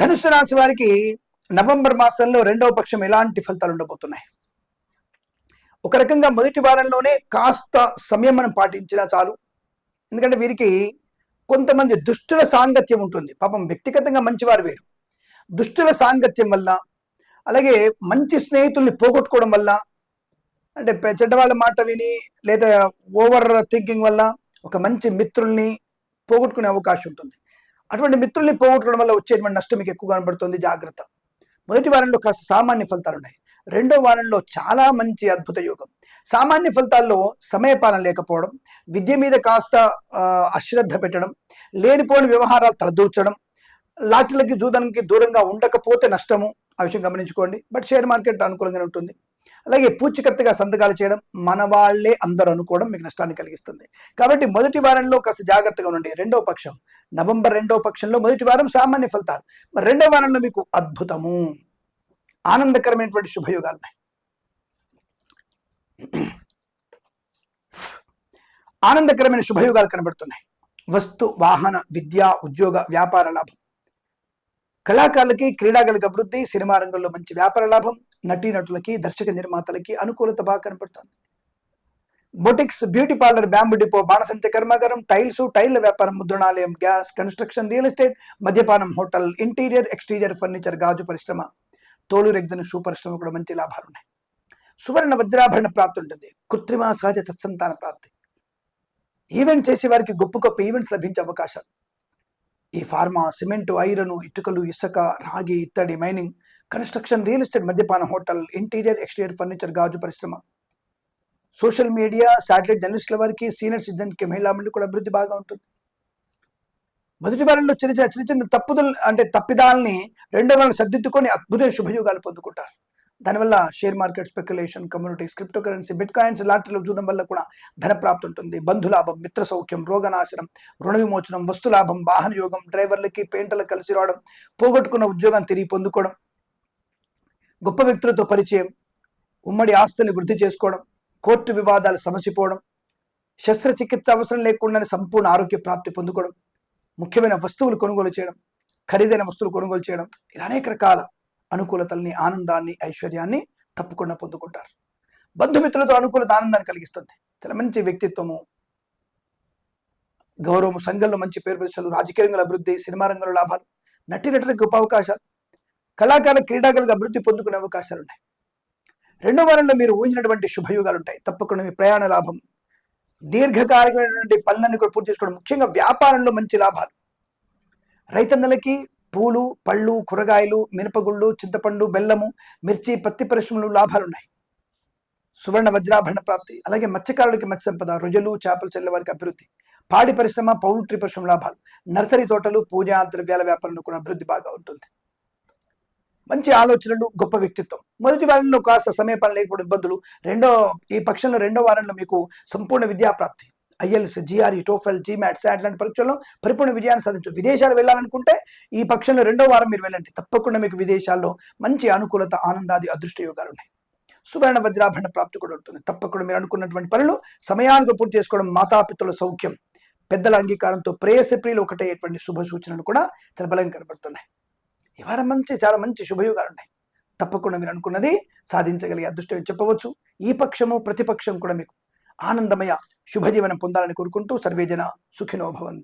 ధనుసు రాశి వారికి నవంబర్ మాసంలో రెండవ పక్షం ఎలాంటి ఫలితాలు ఉండబోతున్నాయి? ఒక రకంగా మొదటి వారంలోనే కాస్త సంయమనం పాటించినా చాలు. ఎందుకంటే వీరికి కొంతమంది దుష్టుల సాంగత్యం ఉంటుంది. పాపం వ్యక్తిగతంగా మంచివారు వేరు. దుష్టుల సాంగత్యం వల్ల అలాగే మంచి స్నేహితుల్ని పోగొట్టుకోవడం వల్ల అంటే చెడ్డవాళ్ళ మాట విని లేదా ఓవర్ థింకింగ్ వల్ల ఒక మంచి మిత్రుల్ని పోగొట్టుకునే అవకాశం ఉంటుంది. అటువంటి మిత్రుల్ని పోగొట్టడం వల్ల వచ్చేటువంటి నష్టం మీకు ఎక్కువ కనబడుతుంది జాగ్రత్త. మొదటి వారంలో కాస్త సామాన్య ఫలితాలు ఉన్నాయి. రెండో వారంలో చాలా మంచి అద్భుత యోగం. సామాన్య ఫలితాల్లో సమయపాలన లేకపోవడం విద్య మీద కాస్త అశ్రద్ధ పెట్టడం లేనిపోని వ్యవహారాలు తలదూర్చడం లాటరీలకి జూదానికి దూరంగా ఉండకపోతే నష్టము ఆ విషయం గమనించుకోండి. బట్ షేర్ మార్కెట్ అనుకూలంగానే ఉంటుంది. అలాగే పూచికత్తుగా సంతకాలు చేయడం మన వాళ్ళే అందరూ అనుకోవడం మీకు నష్టాన్ని కలిగిస్తుంది. కాబట్టి మొదటి వారంలో కాస్త జాగ్రత్తగా ఉండండి. రెండవ పక్షం. నవంబర్ రెండవ పక్షంలో మొదటి వారం సామాన్య ఫలితాలు. మరి రెండవ వారంలో మీకు అద్భుతము ఆనందకరమైనటువంటి శుభయోగాలు ఉన్నాయి ఆనందకరమైన శుభయోగాలు కనబడుతున్నాయి. వస్తు వాహన విద్య ఉద్యోగ వ్యాపార లాభం. కళాకారులకి క్రీడాకారులకు అభివృద్ధి సినిమా రంగంలో మంచి వ్యాపార లాభం నటీనటులకి దర్శక నిర్మాతలకి అనుకూలత బాగా కనపడుతుంది. Boutiques beauty parlour bamboo depot బాణసంత కర్మాగారం టైల్స్ టైల్ వ్యాపారం ముద్రణాలయం గ్యాస్ కన్స్ట్రక్షన్ రియల్ ఎస్టేట్ మద్యపానం హోటల్ ఇంటీరియర్ ఎక్స్టీరియర్ ఫర్నిచర్ గాజు పరిశ్రమ తోలు రెగ్దన షూ పరిశ్రమ కూడా మంచి లాభాలు ఉన్నాయి. సువర్ణ వజ్రాభరణ ప్రాప్తి ఉంటుంది. కృత్రిమ సహజ సత్సంతాన ప్రాప్తి. ఈవెంట్ చేసే వారికి గొప్ప గొప్ప ఈవెంట్స్ లభించే అవకాశాలు. ఈ ఫార్మా సిమెంట్ ఐరన్ ఇటుకలు ఇసుక రాగి ఇత్తడి మైనింగ్ కన్స్ట్రక్షన్ రియల్ ఎస్టేట్ మద్యపాన హోటల్ ఇంటీరియర్ ఎక్స్టీరియర్ ఫర్నిచర్ గాజు పరిశ్రమ. సోషల్ మీడియా శాటిలైట్ జర్నలిస్టుల వారికి సీనియర్ సిటిజన్కి మహిళా మండలి కూడా అభివృద్ధి బాగా ఉంటుంది. మొదటి వారంలో చిన్న చిన్న చిన్న చిన్న తప్పుదలు అంటే తప్పిదాలని రెండో వారం సర్దిద్దుకొని అద్భుతమైన శుభయోగాలు పొందుకుంటారు. దానివల్ల share market speculation communities crypto currency bitcoins లాటరీలు చూడడం వల్ల కూడా ధనప్రాప్తి ఉంటుంది. బంధులాభం మిత్ర సౌఖ్యం రోగనాశనం రుణ విమోచనం వస్తులాభం వాహన యోగం డ్రైవర్లకి పెయింటర్లకు కలిసి రావడం పోగొట్టుకున్న ఉద్యోగం తిరిగి పొందుకోవడం గొప్ప వ్యక్తులతో పరిచయం ఉమ్మడి ఆస్తుల్ని వృద్ధి చేసుకోవడం కోర్టు వివాదాలు సమసిపోవడం శస్త్రచికిత్స అవసరం లేకుండానే సంపూర్ణ ఆరోగ్య ప్రాప్తి పొందుకోవడం ముఖ్యమైన వస్తువులు కొనుగోలు చేయడం ఖరీదైన వస్తువులు కొనుగోలు చేయడం ఇలా అనేక రకాల అనుకూలతల్ని ఆనందాన్ని ఐశ్వర్యాన్ని తప్పకుండా పొందుకుంటారు. బంధుమిత్రులతో అనుకూలత ఆనందాన్ని కలిగిస్తుంది. చాలా మంచి వ్యక్తిత్వము. గౌరవము సంఘంలో మంచి పేరు ప్రతిష్టలు రాజకీయ రంగంలో అభివృద్ధి సినిమా రంగంలో లాభాలు నటినటులకు గొప్ప అవకాశాలు. కళాకారుల క్రీడాకారులకు అభివృద్ధి పొందుకునే అవకాశాలు ఉన్నాయి. రెండో వారంలో మీరు ఊహించినటువంటి శుభయోగాలు ఉంటాయి తప్పకుండా మీ ప్రయాణ లాభం దీర్ఘకాలికమైనటువంటి పనులన్నీ కూడా పూర్తి చేసుకోవడం ముఖ్యంగా వ్యాపారంలో మంచి లాభాలు. రైతన్నలకి పూలు పళ్ళు కూరగాయలు మినపగుళ్ళు చింతపండు బెల్లము మిర్చి పత్తి పరిశ్రమలు లాభాలు ఉన్నాయి సువర్ణ వజ్రాభరణ ప్రాప్తి అలాగే మత్స్యకారులకి మత్స్య సంపద రొయ్యలు చేపలు చెల్లె వారికి అభివృద్ధి. పాడి పరిశ్రమ పౌల్ట్రీ పరిశ్రమ లాభాలు. నర్సరీ తోటలు పూజా ద్రవ్యాల వ్యాపారంలో కూడా అభివృద్ధి బాగా ఉంటుంది. మంచి ఆలోచనలు గొప్ప వ్యక్తిత్వం. మొదటి వారంలో కాస్త సమయపాలన లేకపోవడం ఇబ్బందులు. రెండో ఈ పక్షంలో రెండో వారంలో మీకు సంపూర్ణ విద్యా ప్రాప్తి IELTS GRE TOEFL GMAT SAT లాంటి పరీక్షల్లో పరిపూర్ణ విజయాన్ని సాధించు విదేశాలు వెళ్ళాలనుకుంటే ఈ పక్షంలో రెండో వారం మీరు వెళ్ళండి. తప్పకుండా మీకు విదేశాల్లో మంచి అనుకూలత ఆనందాది అదృష్ట యోగాలు ఉన్నాయి. సువర్ణ వజ్రాభరణ ప్రాప్తి కూడా ఉంటుంది. తప్పకుండా మీరు అనుకున్నటువంటి పనులు సమయానికి పూర్తి చేసుకోవడం మాతాపితల సౌఖ్యం. పెద్దల అంగీకారంతో ప్రేయసి ప్రియులు ఒకటేటువంటి శుభ సూచనలు కూడా చాలా కనబడుతున్నాయి. ఈ వారం మంచి చాలా మంచి శుభయోగాలు ఉన్నాయి తప్పకుండా మీరు అనుకున్నది సాధించగలిగే అదృష్టం చెప్పవచ్చు. ఈ పక్షము ప్రతిపక్షం కూడా మీకు ఆనందమయ శుభజీవనం పొందాలని కోరుకుంటూ సర్వేజన సుఖినో భవంతు.